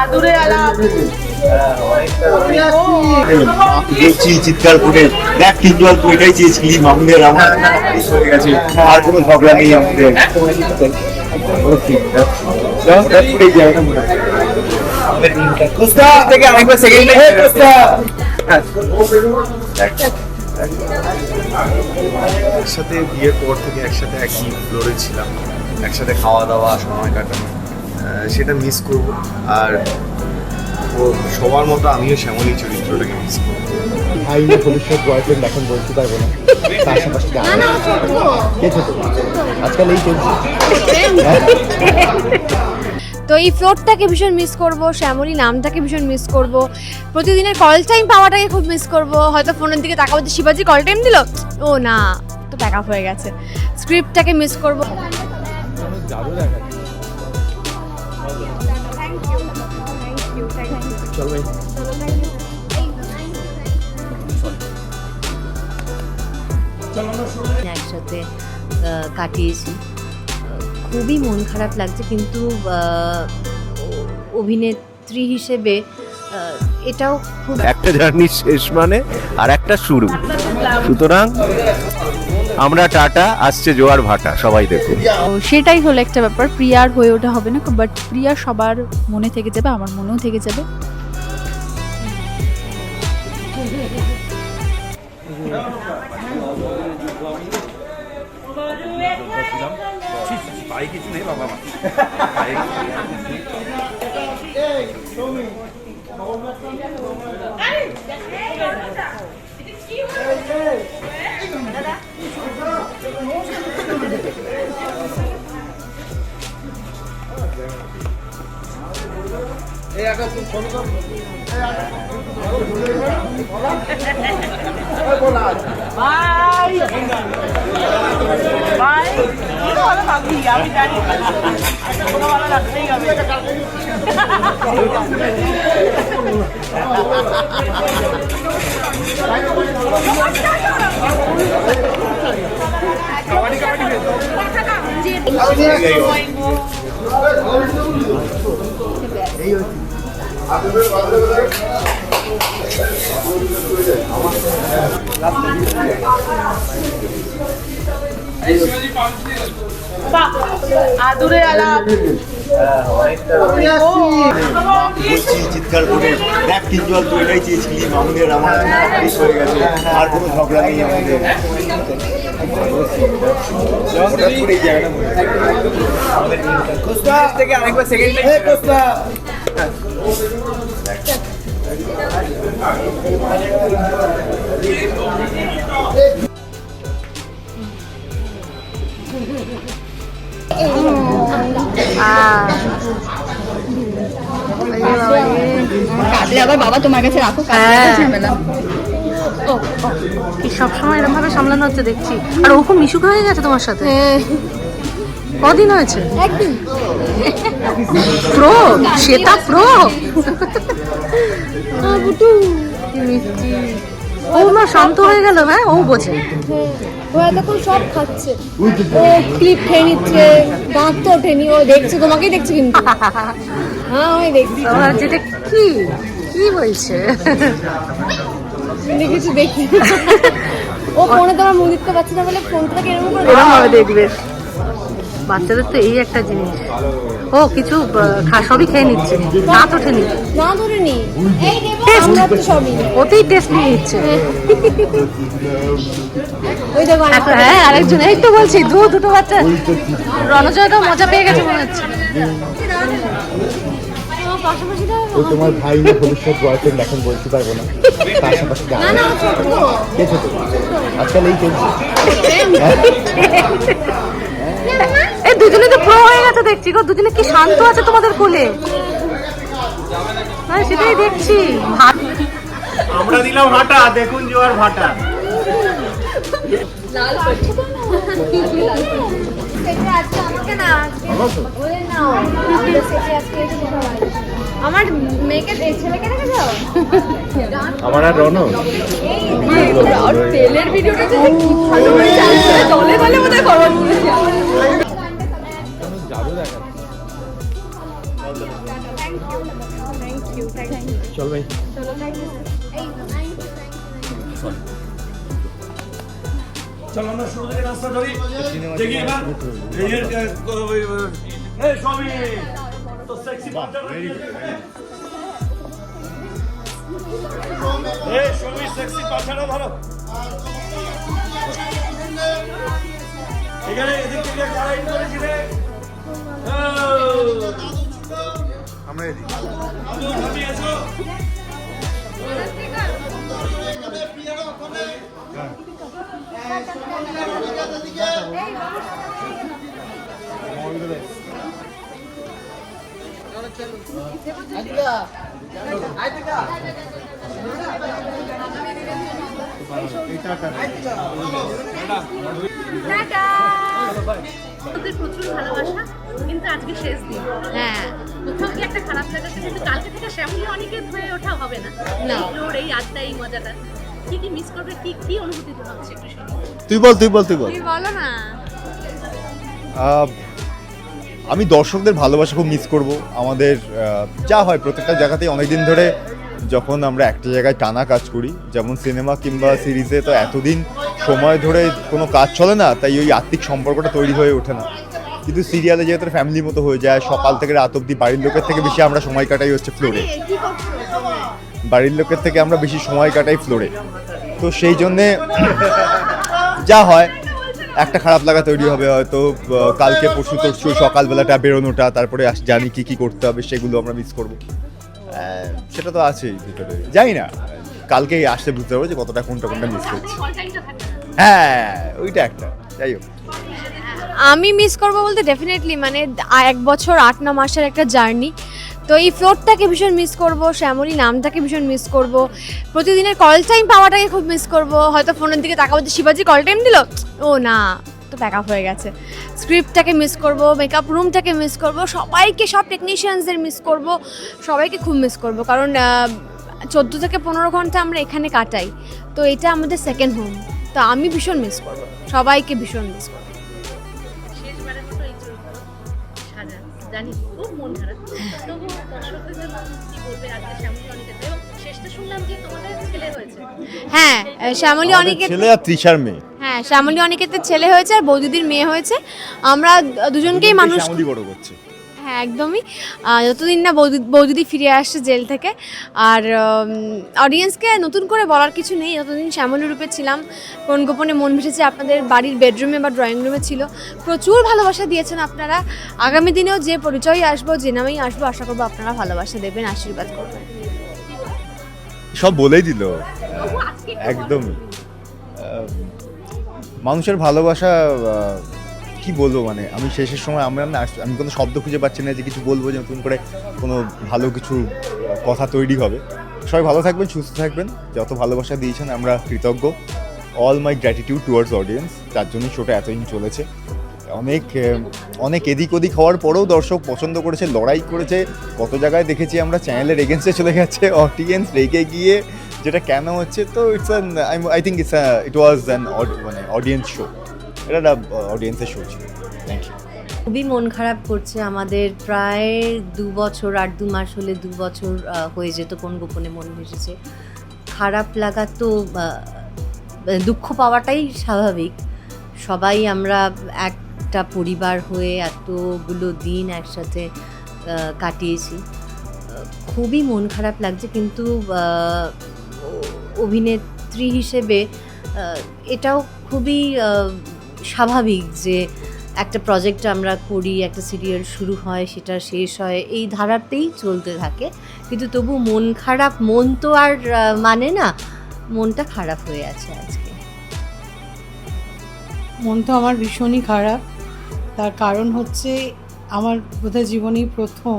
আদুরে আলাপ। চিৎকার করে দেখ কিন্তু আর তুই এটাই চেয়েছিলি মামুনের আমার। হয়ে গেছে আর কোনো ঝগড়া নেই আমাদের। থেকে একসাথে বিয়ের পর থেকে একসাথে একই ফ্লোরে ছিলাম একসাথে খাওয়া দাওয়া সময় কাটানো। সেটা মিস করব। আর ও সবার মতো আমিও শ্যামলী চরিত্রটাকে মিস করব। ভাই না ভবিষ্যৎ বয়ফ্রেন্ড এখন বলতে পারব না। পাশাপাশি কে ছোট? আজকাল এই চলছে। তো এই ফ্লোরটাকে ভীষণ মিস করব শ্যামলী নামটাকে ভীষণ মিস করব। প্রতিদিনের কল টাইম পাওয়াটাকে খুব মিস করব। হয়তো ফোনের দিকে তাকাবো যে শিবাজি কল টাইম দিল? ও না তো প্যাক আপ হয়ে গেছে। স্ক্রিপ্টটাকে মিস করব। একসাথে কাটিয়েছি। খুবই মন খারাপ লাগছে কিন্তু অভিনেত্রী হিসেবে এটাও খুব একটা জার্নি শেষ মানে আর একটা শুরু। সুতরাং আমরা টাটা আসছে জোয়ার ভাটা সবাই দেখুন তো সেটাই হলো একটা ব্যাপার প্রিয়ার হয়ে ওঠা হবে না বাট প্রিয়া সবার মনে থেকে যাবে আমার মনেও থেকে যাবে। 마이기 좀 해봐 봐봐 마이기 আমি জানি। আচ্ছা, কোনো ভালো রাখতেই হবে। কাবাডি কাবাডি এই হচ্ছে। আদুরে আলাপ চিৎকার করে কিন্তু আর তুই এটাই চেয়েছিলি মামুনের আমার শেষ হয়ে গেছে আর কোনো ঝগড়া নেই আমাদের থেকে আরেকবার সেকেন্ড কাটলে আবার বাবা তোমার কাছে রাখো ঝামেলা। কি সবসময় এরকম ভাবে সামলানো হচ্ছে দেখছি। আর ও খুব মিশুক হয়ে গেছে তোমার সাথে? কদিন হয়েছে? একদিন। প্রো? শ্বেতা প্রো? ও না শান্ত হয়ে গেল হ্যাঁ? ও বোঝে। ও এতক্ষণ সব খাচ্ছে। ও ক্লিপ খেয়ে নিচ্ছে দাঁত তো ওঠেনি। ও দেখছে তোমাকেই দেখছে কিন্তু। হ্যাঁ আমি দেখছি। যেটা কি কি বলছে? দেখেছি দেখি। ও ফোনে তোমার মুখ দিতে পারছে না বলে ফোনটাকে এরকম করে এরকম ভাবে দেখবে। বাচ্চাদের তো এই একটা জিনিস। ও কিছু সবই খেয়ে নিচ্ছে। দাঁত ওঠেনি। না ধরে নি আমরা তো সবই ওতেই টেস্ট নিয়ে নিচ্ছে। ওই দেখো হ্যাঁ আরেকজন এই তো বলছি দু দুটো বাচ্চা। রণজয় তো মজা পেয়ে গেছে মনে হচ্ছে। ও তোমার ভাই ভবিষ্যৎ বয়ফ্রেন্ড এখন বলতে পারব না। তার পাশাপাশি আজকাল এই চলছে। এই দুজনে তো প্রো হয়ে গেছে দেখছি গো দুজনে কি শান্ত আছে তোমাদের কোলে? হ্যাঁ সেটাই দেখছি। আমরা দিলাম ভাটা দেখুন জোয়ার ভাটা। লাল আমার মেয়েকে ছেলেকে রেখে দাও আমার আর রন আর তেলের ভিডিওটা যে কি ভালো করে যাচ্ছে দলে দলে বোধহয় খবর শুনেছি চল ভাই। চলো থ্যাংক ইউ চলো আমরা শুরু থেকে রাস্তা ধরি। দেখি এবার। এই সবই। তো সেক্সি এই সবই সেক্সি পাঠানো ধরো। এখানে এদিক থেকে কারা ইন করেছি রে আমরা এদিকে। ভাবি আছো। প্রচুর ভালোবাসা কিন্তু আজকে শেষ দিন হ্যাঁ। কোথাও কি একটা খারাপ লাগাচ্ছে কিন্তু কালকে থেকে শ্যামলি অনেকে হয়ে ওঠা হবে না? না। এই আড্ডা এই মজাটা। কি কি মিস করবে কি কি অনুভূতি হচ্ছে একটু শুনি। তুই বল তুই বল তুই বল। তুমি বলো না। আমি দর্শকদের ভালোবাসা খুব মিস করব। আমাদের যা হয় প্রত্যেকটা জায়গাতেই অনেকদিন ধরে যখন আমরা একটা জায়গায় টানা কাজ করি যেমন সিনেমা কিংবা সিরিজে তো এতদিন সময় ধরে কোনো কাজ চলে না তাই ওই আত্মিক সম্পর্কটা তৈরি হয়ে ওঠে না। কিন্তু সিরিয়ালে যেহেতু ফ্যামিলির মতো হয়ে যায় সকাল থেকে রাত অব্দি বাড়ির লোকের থেকে বেশি আমরা সময় কাটাই হচ্ছে ফ্লোরে বাড়ির লোকের থেকে আমরা বেশি সময় কাটাই ফ্লোরে। তো সেই জন্যে যা হয়, একটা খারাপ লাগা তৈরি হবে হয়তো কালকে, পরশু, তরশু, সকালবেলাটা বেরোনোটা, তারপরে জানি কি কি করতে হবে, সেগুলো আমরা মিস করব। সেটা তো আছেই ভিতরে। যাই না কালকে আসতে বুঝতে পারব যে কতটা, কোনটা কোনটা মিস করছি। হ্যাঁ ওইটা একটা, যাই হোক। আমি মিস করব বলতে ডেফিনেটলি মানে এক বছর, আট, ন মাসের একটা জার্নি তো এই ফ্লোরটাকে ভীষণ মিস করব, শ্যামলী নামটাকে ভীষণ মিস করব। প্রতিদিনের কল টাইম পাওয়াটাকে খুব মিস করব। হয়তো ফোনের দিকে তাকাবো যে শিবাজি কল টাইম দিল? ও না, তো প্যাক হয়ে গেছে। স্ক্রিপ্টটাকে মিস করব মেকআপ রুমটাকে মিস করব, সবাইকে, সব টেকনিশিয়ানসদের মিস করব, সবাইকে খুব মিস করব। কারণ চোদ্দ থেকে পনেরো ঘণ্টা আমরা এখানে কাটাই। তো এটা আমাদের সেকেন্ড হোম তো আমি ভীষণ মিস করব, সবাইকে ভীষণ মিস করব। জানি, খুব মন খারাপ। হ্যাঁ শ্যামলী অনেকে ছেলে আর তৃষার মেয়ে। হ্যাঁ শ্যামলী অনেকেতে ছেলে হয়েছে আর বৌদিদির মেয়ে হয়েছে। আমরা দুজনকেই মানুষ বড় করছে। হ্যাঁ একদমই। যতদিন না বৌদি বৌদিদি ফিরে আসছে জেল থেকে আর অডিয়েন্সকে নতুন করে বলার কিছু নেই। যতদিন শ্যামলী রূপে ছিলাম কোন গোপনে মন ভেসেছে আপনাদের বাড়ির বেডরুমে বা ড্রয়িং রুমে ছিল প্রচুর ভালোবাসা দিয়েছেন আপনারা। আগামী দিনেও যে পরিচয় আসব যে নামেই আসব আশা করব আপনারা ভালোবাসা দেবেন আশীর্বাদ করবেন। সব বলেই দিল। একদমই। মানুষের ভালোবাসা কি বলব মানে আমি শেষের সময় আমরা না, আমি কোনো শব্দ খুঁজে পাচ্ছি না যে কিছু বলব যে নতুন করে কোনো ভালো কিছু কথা তৈরি হবে। সবাই ভালো থাকবেন, সুস্থ থাকবেন। যত ভালোবাসা দিয়েছেন, আমরা কৃতজ্ঞ। All my gratitude towards audience তার জন্যই শোটা এতদিন চলেছে। অনেক অনেক এদিক ওদিক হওয়ার পরেও দর্শক পছন্দ করেছে, লড়াই করেছে। কত জায়গায় দেখেছি আমরা চ্যানেলের এগেনস্টে চলে গেছে অডিয়েন্স রেগে গিয়ে যেটা কেন হচ্ছে, তো it's an I think it's it was an মানে অডিয়েন্স শো এটা একটা অডিয়েন্সের শো ছিল। থ্যাংক ইউ খুবই মন খারাপ করছে আমাদের, প্রায় দু বছর, আট দু মাস হলে দু বছর হয়ে যেত কোন গোপনে মন ভেসেছে খারাপ লাগা তো দুঃখ পাওয়াটাই স্বাভাবিক। সবাই আমরা একটা পরিবার হয়ে এতগুলো দিন একসাথে কাটিয়েছি। খুবই মন খারাপ লাগছে, কিন্তু অভিনেত্রী হিসেবে এটাও খুবই স্বাভাবিক যে একটা প্রজেক্ট আমরা করি, একটা সিরিয়াল শুরু হয়, সেটা শেষ হয়, এই ধারাতেই চলতে থাকে। কিন্তু তবু মন খারাপ, মন তো আর মানে না, মনটা খারাপ হয়ে আছে আজকে। মন তো আমার ভীষণই খারাপ। তার কারণ হচ্ছে আমার বোধহয় জীবনেই প্রথম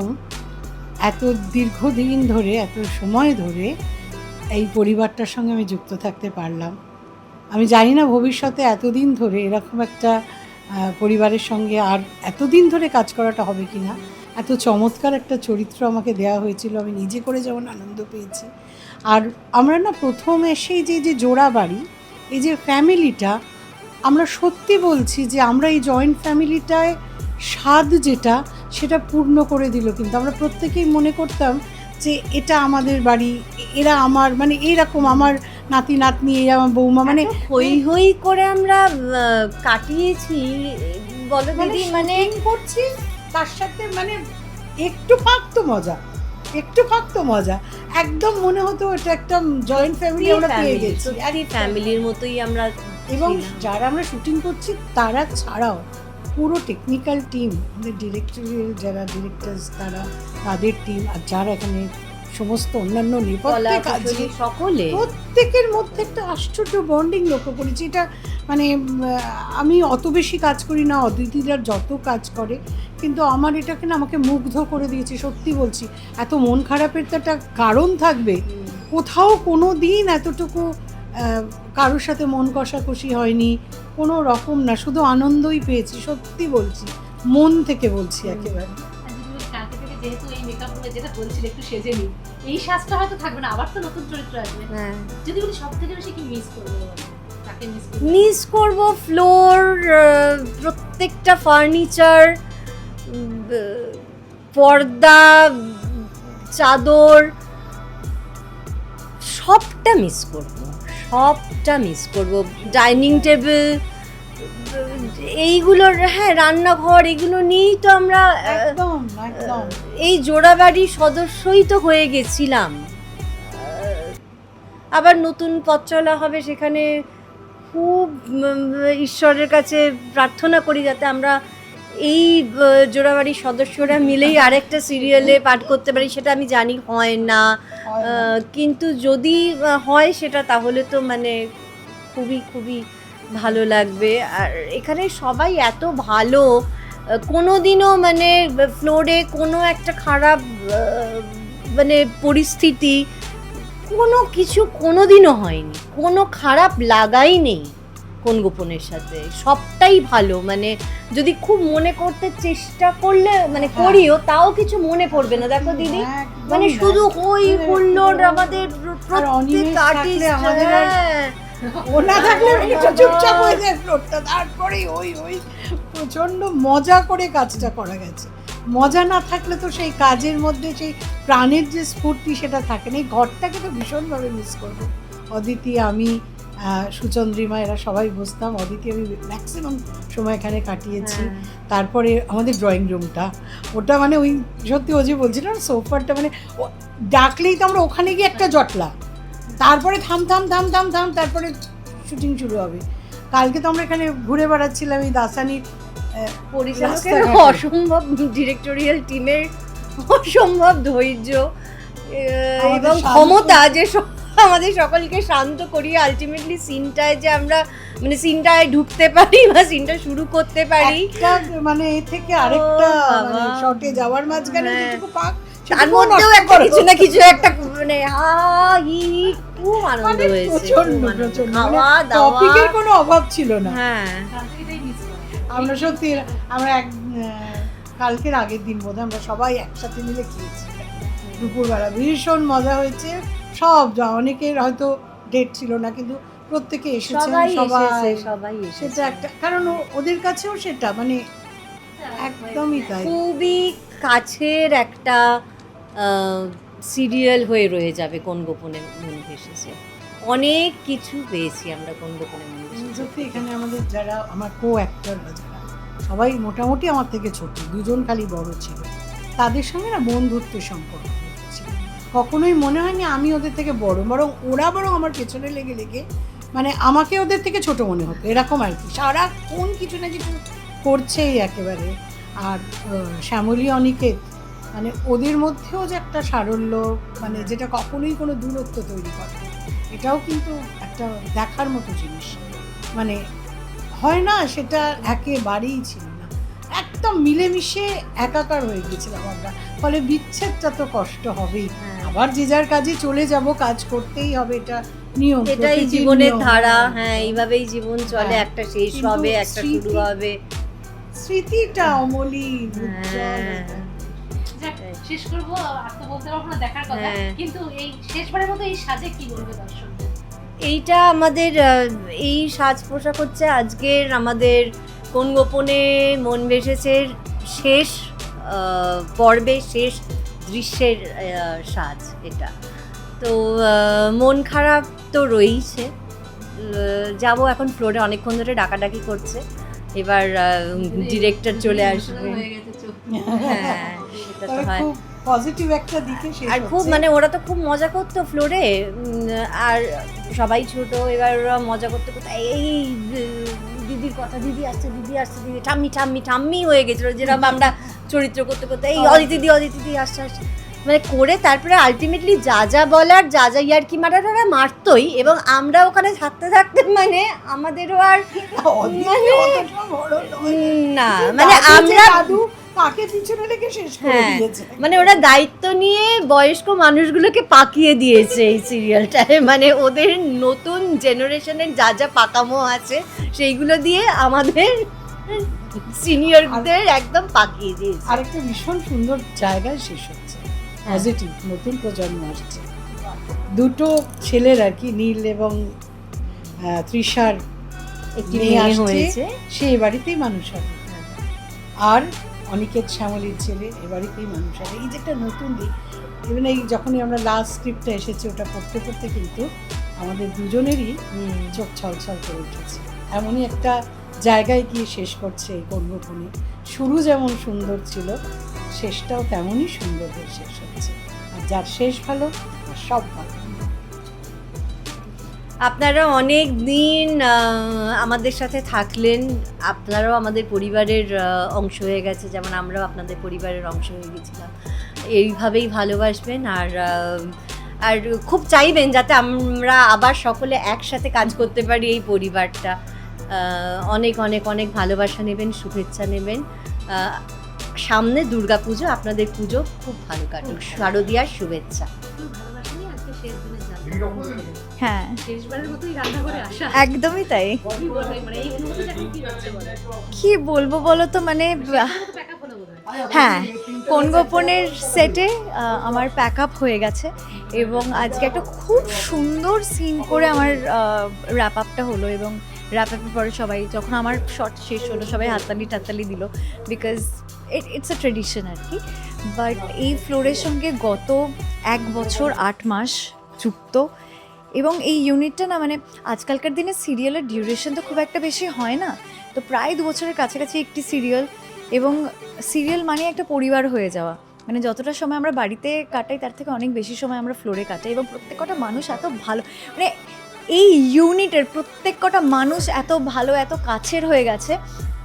এত দীর্ঘদিন ধরে, এত সময় ধরে এই পরিবারটার সঙ্গে আমি যুক্ত থাকতে পারলাম। আমি জানি না ভবিষ্যতে এতদিন ধরে এরকম একটা পরিবারের সঙ্গে আর এতদিন ধরে কাজ করাটা হবে কি না এত চমৎকার একটা চরিত্র আমাকে দেওয়া হয়েছিল, আমি নিজে করে যেমন আনন্দ পেয়েছি। আর আমরা না প্রথম এসেই যে যে জোড়া বাড়ি, এই যে ফ্যামিলিটা, আমরা সত্যি বলছি যে আমরা এই জয়েন্ট ফ্যামিলিটায় স্বাদ যেটা, সেটা পূর্ণ করে দিল কিন্তু আমরা প্রত্যেকেই মনে করতাম যে এটা আমাদের বাড়ি এরা আমার মানে এইরকম আমার নাতি নাতনি এরা আমার বৌমা মানে মানে হই হই করে আমরা কাটিয়েছি বলো মানে দিদি মানে করছি তার সাথে মানে একটু তো মজা একটু তো মজা। একদম মনে হতো এটা একটা জয়েন্ট ফ্যামিলি আমরা পেয়ে গেছি। আর ফ্যামিলির মতোই আমরা এবং যারা আমরা শুটিং করছি তারা ছাড়াও পুরো টেকনিক্যাল টিম আমাদের ডিরেক্টরিয়াল যারা ডিরেক্টরস তারা তাদের টিম আর যারা এখানে সমস্ত অন্যান্য নেপথ্যে কাজে সকলে। প্রত্যেকের মধ্যে একটা আশ্চর্য বন্ডিং লক্ষ্য করেছি। এটা মানে আমি অত বেশি কাজ করি না অদিতিরা যত কাজ করে কিন্তু আমার এটাকে না আমাকে মুগ্ধ করে দিয়েছে সত্যি বলছি। এত মন খারাপের তো একটা কারণ থাকবে। কোথাও কোনো দিন এতটুকু কারোর সাথে মন কষাকষি হয়নি কোনো রকম না শুধু আনন্দই পেয়েছি সত্যি বলছি মন থেকে বলছি একেবারে। যেহেতু এই মেকআপ রুমে যেটা বলছিল একটু সেজে নিই এই সাজটা হয়তো থাকবে না আবার তো নতুন চরিত্র আসবে। হ্যাঁ। যদি বলি সব থেকে বেশি কি মিস করব মিস করব? ফ্লোর প্রত্যেকটা ফার্নিচার পর্দা চাদর সবটা মিস করব। সবটা মিস করব। ডাইনিং টেবিল এইগুলোর হ্যাঁ রান্নাঘর এগুলো নিয়েই তো আমরা আহ, একদম একদম। এই জোড়াবাড়ির সদস্যই তো হয়ে গেছিলাম। আবার নতুন পথ চলা হবে সেখানে খুব ঈশ্বরের কাছে প্রার্থনা করি যাতে আমরা এই জোড়াবাড়ির সদস্যরা মিলেই আরেকটা সিরিয়ালে পাঠ করতে পারি সেটা আমি জানি হয় না। কিন্তু যদি হয় সেটা তাহলে তো মানে খুবই খুবই ভালো লাগবে। আর এখানে সবাই এত ভালো কোনো দিনও মানে ফ্লোরে কোনো একটা খারাপ মানে পরিস্থিতি কোনো কিছু কোনো দিনও হয়নি। কোনো খারাপ লাগাই নেই। কোন গোপনের সাথে? সবটাই ভালো মানে যদি খুব মনে করতে চেষ্টা করলে মানে হ্যাঁ। করিও তাও কিছু মনে পড়বে না। দেখো দিদি মানে শুধু হই হুল্লোড় আমাদের প্রত্যেক আর্টিস্ট ও না থাকলে একটু চুপচাপ হয়ে যায় ফ্লোরটা তারপরে ওই ওই প্রচণ্ড মজা করে কাজটা করা গেছে। মজা না থাকলে তো সেই কাজের মধ্যে সেই প্রাণের যে স্ফূর্তি সেটা থাকে না। এই ঘরটাকে তো ভীষণভাবে মিস করব। অদিতি আমি সুচন্দ্রিমা এরা সবাই বসতাম অদিতি আমি ম্যাক্সিমাম সময় এখানে কাটিয়েছি। তারপরে আমাদের ড্রয়িং রুমটা ওটা মানে ওই সত্যি ও যে বলছিল না সোফারটা মানে ডাকলেই তো আমরা ওখানে গিয়ে একটা জটলা। তারপরে থাম থাম থাম থাম থাম তারপরে শুটিং শুরু হবে। কালকে তো আমরা এখানে ঘুরে বেড়াচ্ছিলাম এই দাসানির পরিচালকের অসম্ভব ডিরেক্টোরিয়াল টিমের অসম্ভব ধৈর্য এবং ক্ষমতা যে স- আমাদের সকলকে শান্ত করিয়ে আলটিমেটলি সিনটায় যে আমরা মানে সিনটায় ঢুকতে পারি বা সিনটা শুরু করতে পারি। মানে এ থেকে আরেকটা ও মানে শর্টে যাওয়ার মাঝখানে হ্যাঁ। যেটুকু পাক তার মধ্যেও একটা কিছু না কিছু একটা মানে হা হি হি খুব আনন্দ মানে হয়েছে। খাওয়া দাওয়া। টপিকের কোনো অভাব ছিল না। হ্যাঁ। আমরা সত্যি আমরা এক কালকের আগের দিন বোধহয় আমরা সবাই একসাথে মিলে খেয়েছি। দুপুরবেলা ভীষণ মজা হয়েছে। সব যা- অনেকের হয়তো ডেট ছিল না কিন্তু প্রত্যেকে এসেছে সবাই সবাই সেটা একটা কারণ ওদের কাছেও সেটা মানে একদমই তাই। খুবই কাছের একটা সিরিয়াল হয়ে রয়ে যাবে কোন গোপনে মন ভেসেছে। অনেক কিছু পেয়েছি আমরা কোন গোপনে মন ভেসেছে। এখানে আমাদের যারা আমার কো অ্যাক্টররা যারা সবাই মোটামুটি আমার থেকে ছোট দুজন খালি বড় ছিল। তাদের সঙ্গে না বন্ধুত্বের সম্পর্ক। কখনোই মনে হয়নি আমি ওদের থেকে বড়, বরং ওরা বরং আমার পেছনে লেগে লেগে মানে আমাকে ওদের থেকে ছোট মনে হতো, এরকম আর কি। সারাক্ষণ কিছু না কিছু করছেই একেবারে। আর শ্যামলী, অনিকেত মানে ওদের মধ্যেও যে একটা সারল্য মানে যেটা কখনোই কোনো দূরত্ব তৈরি করে এটাও কিন্তু একটা দেখার মতো জিনিস। মানে হয় না সেটা একেবারেই ছিল একদম মিলেমিশে একাকার হয়ে গেছিলাম আমরা। ফলে বিচ্ছেদটা তো কষ্ট হবেই। হ্যাঁ। আবার যে যার কাজে চলে যাব কাজ করতেই হবে এটা নিয়ম এটাই জীবনের ধারা। হ্যাঁ এইভাবেই জীবন চলে হ্যাঁ। একটা শেষ হবে একটা শুরু হবে। স্মৃতিটা অমলিন হ্যাঁ। শেষ করব আর তো বলতে পারব না দেখার কথা। কিন্তু এই শেষবারের মতো এই সাজে কি বলবে দর্শকদের? এইটা আমাদের এই সাজ পোশাক হচ্ছে আজকের আমাদের কোন গোপনে মন ভেসেছে শেষ পর্বে শেষ দৃশ্যের সাজ এটা। তো মন খারাপ তো রয়েছে যাব এখন ফ্লোরে অনেকক্ষণ ধরে ডাকাডাকি করছে। এবার ডিরেক্টর চলে আসবে। হ্যাঁ সেটা তো হয়। পজিটিভ একটা দিকে আর খুব মানে ওরা তো খুব মজা করতো ফ্লোরে। আর সবাই ছোট এবার ওরা মজা করতে করতে এই, দিদির কথা দিদি আসছে দিদি আসছে দিদি ঠাম্মি ঠাম্মি ঠাম্মি হয়ে গেছিল যেরকম আমরা চরিত্র করতে করতে এই অদিতি দিদি অদিতি দিদি আসছে আসছে মানে করে তারপরে আলটিমেটলি যা যা বলার যা যা ইয়ার্কি মারার ওরা মারতোই এবং আমরা ওখানে থাকতে থাকতে মানে আমাদেরও আর মানে। না মানে আমরা দাদু পিছনে রেখে শেষ করে হ্যাঁ দিয়েছে। মানে ওরা দায়িত্ব নিয়ে বয়স্ক মানুষগুলোকে পাকিয়ে দিয়েছে এই সিরিয়ালটায় মানে ওদের নতুন জেনারেশনের যা যা পাকামো আছে সেইগুলো দিয়ে আমাদের সিনিয়রদের একদম পাকিয়ে দিয়েছে। আরেকটা ভীষণ সুন্দর জায়গায় শেষ হচ্ছে। হ্যাঁ। পজিটিভ নতুন প্রজন্ম আসছে। দুটো ছেলের আর কি নীল এবং তৃষার একটি মেয়ে আসছে। হয়েছে। সে বাড়িতেই মানুষ হবে। আর অনিকেত শ্যামলীর ছেলে এ বাড়িতেই মানুষ হবে এই যে একটা নতুন দিক ইভেন এই যখনই আমরা লাস্ট স্ক্রিপ্টটা এসেছি ওটা পড়তে পড়তে কিন্তু আমাদের দুজনেরই। চোখ ছলছল করে উঠেছে। এমনই একটা জায়গায় গিয়ে শেষ করছে এই কর্মফোনে শুরু যেমন সুন্দর ছিল শেষটাও তেমনই সুন্দর হয়ে শেষ হচ্ছে। আর যার শেষ ভালো তার সব ভালো। আপনারা অনেক দিন আমাদের সাথে থাকলেন। আপনারাও আমাদের পরিবারের অংশ হয়ে গেছে। যেমন আমরাও আপনাদের পরিবারের অংশ হয়ে গেছিলাম। এইভাবেই ভালোবাসবেন আর আর খুব চাইবেন যাতে আমরা আবার সকলে একসাথে কাজ করতে পারি এই পরিবারটা। অনেক অনেক অনেক ভালোবাসা নেবেন শুভেচ্ছা নেবেন। সামনে দুর্গা পুজো আপনাদের পুজো খুব ভালো কাটুক। শারদীয়ার শুভেচ্ছা। হ্যাঁ। শেষবারের মতোই রান্না আসা। একদমই তাই। কি বলবে মানে কি বলো। বলব বলো তো মানে হ্যাঁ কোন গোপনের সেটে আমার প্যাক আপ হয়ে গেছে এবং আজকে একটা খুব সুন্দর সিন করে আমার র্যাপ আপটা হলো এবং র্যাপ আপের পরে সবাই যখন আমার শর্ট শেষ হলো সবাই হাততালি টাততালি দিল because it it's a tradition আর কি। বাট এই ফ্লোরের সঙ্গে গত এক বছর আট মাস যুক্ত এবং এই ইউনিটটা না মানে আজকালকার দিনে সিরিয়ালের ডিউরেশন তো খুব একটা বেশি হয় না। তো প্রায় দু বছরের কাছাকাছি একটি সিরিয়াল এবং সিরিয়াল মানে একটা পরিবার হয়ে যাওয়া। মানে যতটা সময় আমরা বাড়িতে কাটাই, তার থেকে অনেক বেশি সময় আমরা ফ্লোরে কাটাই এবং প্রত্যেক কটা মানুষ এত ভালো। মানে এই ইউনিটের প্রত্যেক কটা মানুষ এত ভালো, এত কাছের হয়ে গেছে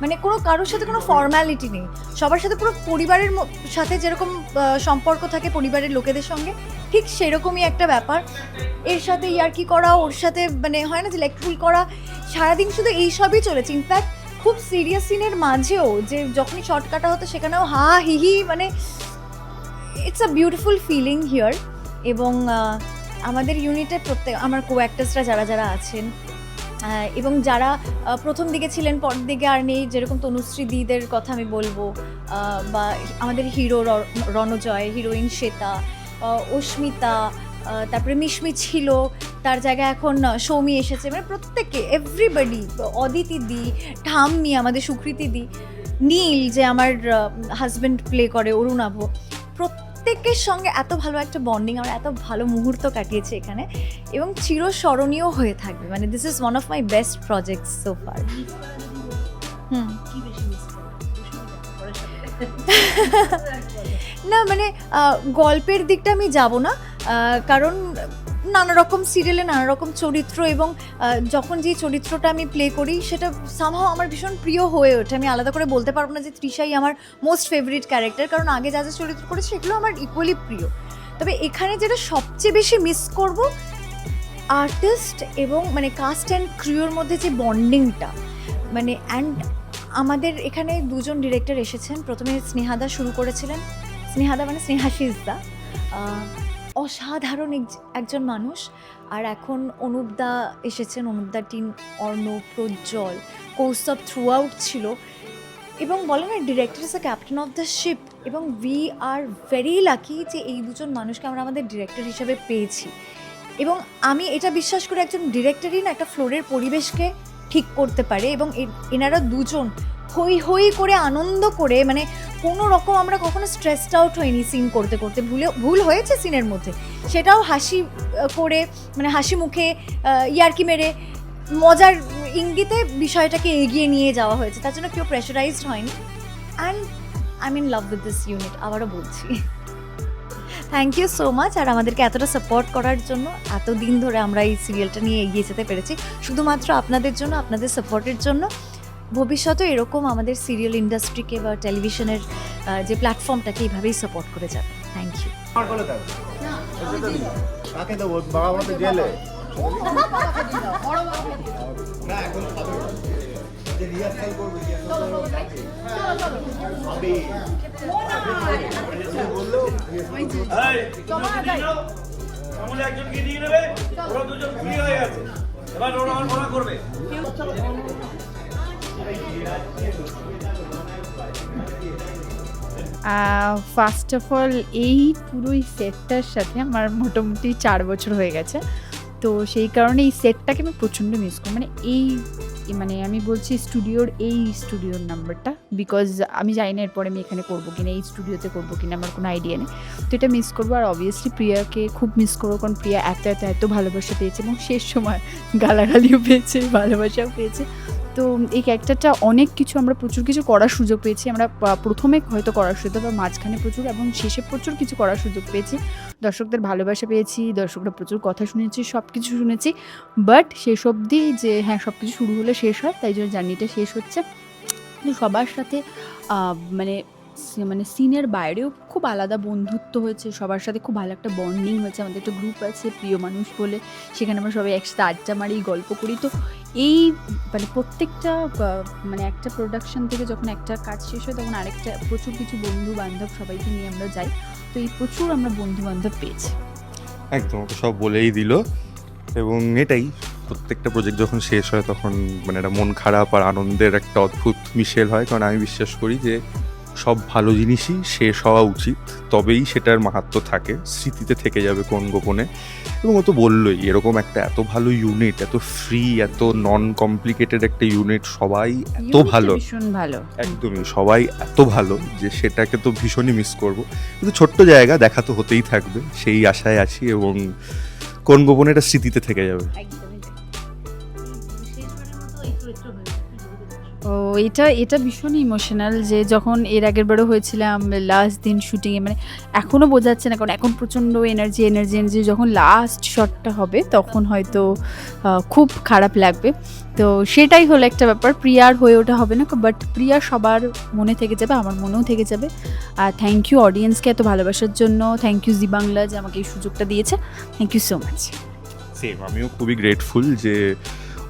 মানে কোনো কারোর সাথে কোনো ফর্ম্যালিটি নেই। সবার সাথে পুরো পরিবারের সাথে যেরকম সম্পর্ক থাকে পরিবারের লোকেদের সঙ্গে, ঠিক সেরকমই একটা ব্যাপার। এর সাথে ইয়ার্কি করা, ওর সাথে মানে হয় না যে লেকফুল করা, সারাদিন শুধু এই সবই চলেছে ইনফ্যাক্ট খুব সিরিয়াস সিনের মাঝেও যে, যখনই শর্ট কাটা হতো, সেখানেও হা হিহি মানে it's a beautiful feeling here এবং আমাদের ইউনিটের প্রত্যেক, আমার কো অ্যাক্টার্সরা যারা যারা আছেন এবং যারা প্রথম দিকে ছিলেন পর দিকে আর নেই, যেরকম তনুশ্রী দিদের কথা আমি বলব বা আমাদের হিরো রণজয়, হিরোইন শ্বেতা অস্মিতা তারপরে মিশমি ছিল, তার জায়গায় এখন সৌমি এসেছে মানে প্রত্যেকে এভরিবডি অদিতি দি, ঠাম্মি, আমাদের সুকৃতি দি, নীল যে আমার হাজব্যান্ড প্লে করে, অরুণাভ প্রত্যেকের সঙ্গে এত ভালো একটা বন্ডিং আমরা এত ভালো মুহূর্ত কাটিয়েছি এখানে এবং চিরস্মরণীয় হয়ে থাকবে। মানে this is one of my best project so far না মানে গল্পের দিকটা আমি যাব না কারণ নানা রকম সিরিয়ালে নানা রকম চরিত্র এবং যখন যে চরিত্রটা আমি প্লে করি সেটা সামহাও আমার ভীষণ প্রিয় হয়ে ওঠে। আমি আলাদা করে বলতে পারব না যে তৃষাই আমার মোস্ট ফেভারিট ক্যারেক্টার কারণ আগে যা যা চরিত্র করেছে সেগুলো আমার ইকুয়ালি প্রিয়। তবে এখানে যেটা সবচেয়ে বেশি মিস করব আর্টিস্ট এবং মানে কাস্ট অ্যান্ড ক্রিউর মধ্যে যে বন্ডিংটা মানে অ্যান্ড আমাদের এখানে দুজন ডিরেক্টর এসেছেন। প্রথমে স্নেহাদা শুরু করেছিলেন। স্নেহাদা মানে স্নেহাশিসদা আহ, অসাধারণ এক- একজন মানুষ। আর এখন অনুপদা এসেছেন অনুপদা team Arna Prajjwal Kaustav throughout ছিল। এবং বলে না director is the captain of the ship এবং উই আর ভেরি লাকি যে এই দুজন মানুষকে আমরা আমাদের ডিরেক্টর হিসেবে পেয়েছি। এবং আমি এটা বিশ্বাস করি একজন ডিরেক্টরই না একটা ফ্লোরের পরিবেশকে ঠিক করতে পারে। এবং এনারা দুজন হই হই করে আনন্দ করে মানে কোনো রকম আমরা কখনো স্ট্রেসড আউট হইনি সিন করতে করতে, ভুলে, ভুল হয়েছে সিনের মধ্যে। সেটাও হাসি করে মানে হাসি মুখে ইয়ার্কি মেরে মজার ইঙ্গিতে বিষয়টাকে এগিয়ে নিয়ে যাওয়া হয়েছে। তার জন্য কেউ প্রেশারাইজড হয়নি। And I mean love with this unit আবারও বলছি। থ্যাংক ইউ সো মাচ আর আমাদেরকে এতটা সাপোর্ট করার জন্য এত দিন ধরে আমরা এই সিরিয়ালটা নিয়ে এগিয়ে যেতে পেরেছি। শুধুমাত্র আপনাদের জন্য, আপনাদের সাপোর্টের জন্য। ভবিষ্যতে এরকম আমাদের সিরিয়াল ইন্ডাস্ট্রিকে বা টেলিভিশনের যে প্ল্যাটফর্মটাকে এইভাবেই সাপোর্ট করে যাবে। থ্যাংক ইউ কাকে দেবো? বাবা মা তো জেলে এই, দুজনকে দিয়ে দাও। আমলে একজনকে দিয়ে নেবে ওরা দুজন ফ্রি হয়ে গেছে। এবার ওরা ওরা করবে। ফার্স্ট অফ অল এই পুরো এই সেটটার সাথে আমার মোটামুটি চার বছর হয়ে গেছে। তো সেই কারণে এই সেটটাকে আমি প্রচণ্ড মিস করি। মানে এই এই মানে আমি বলছি স্টুডিওর এই স্টুডিওর নাম্বারটা বিকজ আমি জানি না এরপরে আমি এখানে করব কিনা, এই স্টুডিওতে করব কিনা, আমার কোনো আইডিয়া নেই। তো এটা মিস করব, আর অবভিয়াসলি প্রিয়াকে খুব মিস করব, কারণ প্রিয়া এত এত এত ভালোবাসা পেয়েছে এবং শেষ সময় গালাগালিও পেয়েছে, ভালোবাসাও পেয়েছে। তো এই ক্যারেক্টারটা অনেক কিছু আমরা প্রচুর কিছু করার সুযোগ পেয়েছি। আমরা প্রথমে হয়তো করার সুযোগ বা মাঝখানে প্রচুর এবং শেষে প্রচুর কিছু করার সুযোগ পেয়েছি। দর্শকদের ভালোবাসা পেয়েছি, দর্শকরা প্রচুর কথা শুনেছি সব কিছু শুনেছি। বাট শেষ অবধি যে হ্যাঁ সব কিছু শুরু হলে শেষ হয়, তাই জন্য জার্নিটা শেষ হচ্ছে। সবার সাথে মানে মানে সিনের বাইরেও খুব আলাদা বন্ধুত্ব হয়েছে, সবার সাথে খুব ভালো একটা বন্ডিং হয়েছে, আমাদের একটা গ্রুপ আছে, প্রিয় মানুষ বলে, সেখানে আমরা সবাই একসাথে আড্ডা মারি, গল্প করি। তো এই মানে প্রত্যেকটা মানে একটা প্রোডাকশন থেকে যখন একটা কাজ শেষ হয়, তখন আরেকটা প্রচুর কিছু বন্ধু বান্ধব সবাইকে নিয়ে আমরা যাই। তো এই প্রচুর আমরা বন্ধু বান্ধব পেয়েছি। একদম সব বলেই দিল। এবং এটাই, প্রত্যেকটা প্রজেক্ট যখন শেষ হয়, তখন মানে একটা মন খারাপ আর আনন্দের একটা অদ্ভুত মিশেল হয়। কারণ আমি বিশ্বাস করি যে সব ভালো জিনিসই শেষ হওয়া উচিত তবেই সেটার মাহাত্ম থাকে স্মৃতিতে থেকে যাবে কোন গোপনে। এবং ও তো বললোই এরকম একটা এত ভালো ইউনিট এত ফ্রি এত নন কমপ্লিকেটেড একটা ইউনিট সবাই এত ভালো। ভীষণ ভালো। একদমই সবাই এত ভালো যে সেটাকে তো ভীষণই মিস করব। কিন্তু ছোট্ট জায়গা দেখা তো হতেই থাকবে সেই আশায় আছি এবং কোন গোপনে এটা স্মৃতিতে থেকে যাবে। ও, এটা এটা ভীষণ ইমোশনাল যে যখন এর আগের বারও হয়েছিলাম লাস্ট দিন শুটিংয়ে মানে এখনও বোঝাচ্ছে না, কারণ এখন প্রচণ্ড এনার্জি এনার্জি এনার্জি যখন লাস্ট শটটা হবে, তখন হয়তো খুব খারাপ লাগবে। তো সেটাই হলো একটা ব্যাপার, প্রিয়ার হয়ে ওঠা হবে না বাট প্রিয়া সবার মনে থেকে যাবে, আমার মনেও থেকে যাবে। আর থ্যাংক ইউ অডিয়েন্সকে এত ভালোবাসার জন্য থ্যাংক ইউ জি বাংলা যে আমাকে এই সুযোগটা দিয়েছে thank you so much same আমিও খুবই গ্রেটফুল যে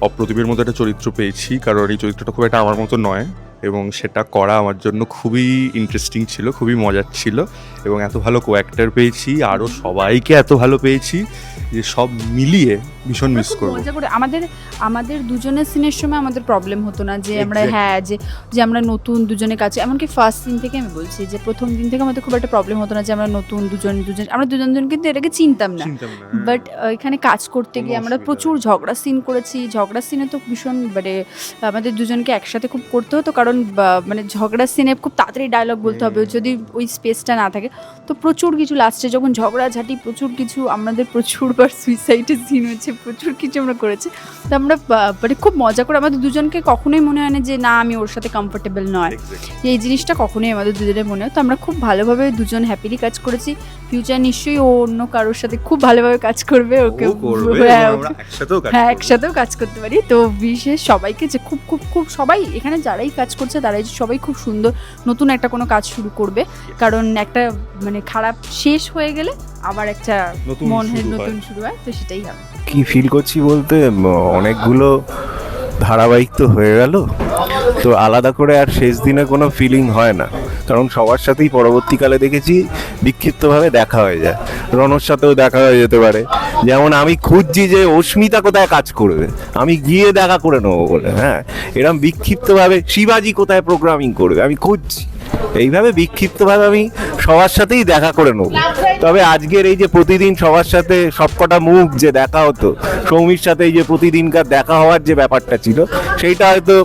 অপ্রতিমের মতো একটা চরিত্র পেয়েছি, কারণ এই চরিত্রটা খুব একটা আমার মতো নয় এবং সেটা করা আমার জন্য খুবই ইন্টারেস্টিং ছিল, খুবই মজার ছিল এবং এত ভালো কো অ্যাক্টার পেয়েছি, আরও সবাইকে এত ভালো পেয়েছি যে সব মিলিয়ে ভীষণ মিস খুব করব। মজা করে আমাদের আমাদের দুজনের সিনের সময় আমাদের প্রবলেম হতো না যে আমরা হ্যাঁ যে যে আমরা নতুন দুজনের কাছে এমনকি ফার্স্ট দিন থেকে আমি বলছি যে প্রথম দিন থেকে আমাদের খুব একটা প্রবলেম হতো না যে আমরা নতুন দুজন দুজন আমরা দুজন দুজন কিন্তু এটাকে চিনতাম না। না হ্যাঁ। বাট এখানে কাজ করতে গিয়ে আমরা প্রচুর ঝগড়া সিন করেছি। ঝগড়া সিনে তো ভীষণ মানে আমাদের দুজনকে একসাথে খুব করতে হতো কারণ মানে ঝগড়া সিনে খুব তাড়াতাড়ি ডায়লগ বলতে হবে। যদি ওই স্পেসটা না থাকে তো প্রচুর কিছু লাস্টে যখন ঝগড়াঝাটি প্রচুর কিছু আমাদের প্রচুরবার সুইসাইডের সিন হয়েছে প্রচুর কিছু আমরা করেছি। তো আমরা মানে খুব মজা করে আমাদের দুজনকে কখনোই মনে হয় না যে না আমি ওর সাথে কমফোর্টেবল নয়. এই জিনিসটা কখনোই আমাদের দুজনের মনে হয় তো আমরা খুব ভালোভাবে দুজন হ্যাপিলি কাজ করেছি। ফিউচার নিশ্চয়ই ও অন্য কারোর সাথে খুব ভালোভাবে কাজ করবে ওকে হ্যাঁ, এবং একসাথেও কাজ হ্যাঁ একসাথেও কাজ করতে পারি। তো বিশেষ সবাইকে যে খুব খুব খুব সবাই এখানে যারাই কাজ করছে তারাই সবাই খুব সুন্দর নতুন একটা কোনো কাজ শুরু করবে। কারণ একটা মানে খারাপ শেষ হয়ে গেলে আবার একটা মনের নতুন শুরু হয় তো সেটাই হবে। কি ফিল করছি বলতে অনেকগুলো ধারাবাহিক তো হয়ে গেল তো আলাদা করে আর শেষ দিনে কোনো ফিলিং হয় না। কারণ সবার সাথেই পরবর্তীকালে দেখেছি বিক্ষিপ্তভাবে দেখা হয়ে যায়। রনর সাথেও দেখা হয়ে যেতে পারে। যেমন আমি খুঁজছি যে অস্মিতা কোথায় কাজ করবে। আমি গিয়ে দেখা করে নেব বলে হ্যাঁ। এরম বিক্ষিপ্তভাবে শিবাজি কোথায় প্রোগ্রামিং করবে? আমি খুঁজছি। এইভাবে বিক্ষিপ্তভাবে আমি সবার সাথেই দেখা করে নেব। তবে আজকের এই যে প্রতিদিন সবার সাথে সবকটা মুখ যে দেখা হতো, সৌমির সাথে এই যে প্রতিদিনকার দেখা হওয়ার যে ব্যাপারটা ছিল, সেইটা হয়তো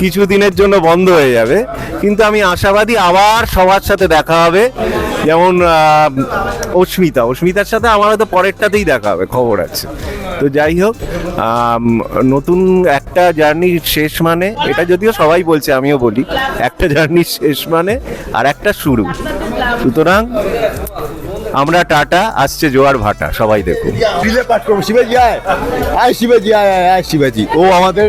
কিছু দিনের জন্য বন্ধ হয়ে যাবে। কিন্তু আমি আশাবাদী আবার সবার সাথে দেখা হবে। যেমন অস্মিতা, অস্মিতার সাথে আমার হয়তো পরেরটাতেই দেখা হবে, খবর আছে। তো যাই হোক নতুন একটা জার্নির শেষ মানে এটা যদিও সবাই বলছে, আমিও বলি, একটা জার্নির শেষ মানে আর একটা শুরু। সুতরাং আমরা টাটা আসছে জোয়ার ভাটা সবাই দেখুন। রিলে পাঠ করব। শিবাজি আয়। আয় শিবাজি আয় আয় আয় শিবাজি। ও আমাদের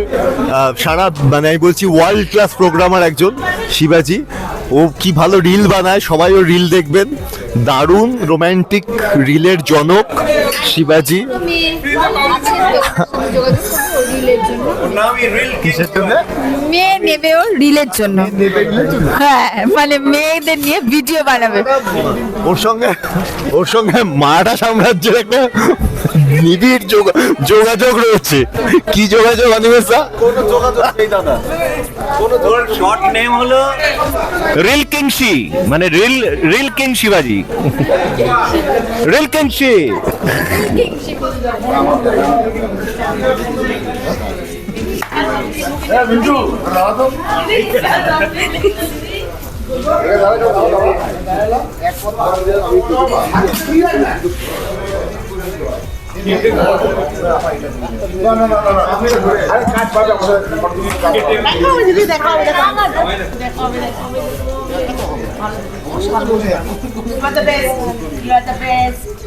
সারা মানে আমি বলছি ওয়ার্ল্ড ক্লাস প্রোগ্রামার একজন শিবাজি। ও কি ভালো রিল বানায় সবাই ও রিল দেখবেন। দারুণ রোম্যান্টিক রিলের জনক শিবাজি। মেয়ে নেবে ও রিলের জন্য। হ্যাঁ মানে মেয়েদের নিয়ে ভিডিও বানাবে। ওর সঙ্গে ওর সঙ্গে মারাঠা সাম্রাজ্যের একটা নিবিড় যোগাযোগ রয়েছে। কি যোগাযোগ অনিমেষ কোনো যোগাযোগ নেই দাদা। নেম হলো রিল মানে reel reel reel You are the best. You are the best.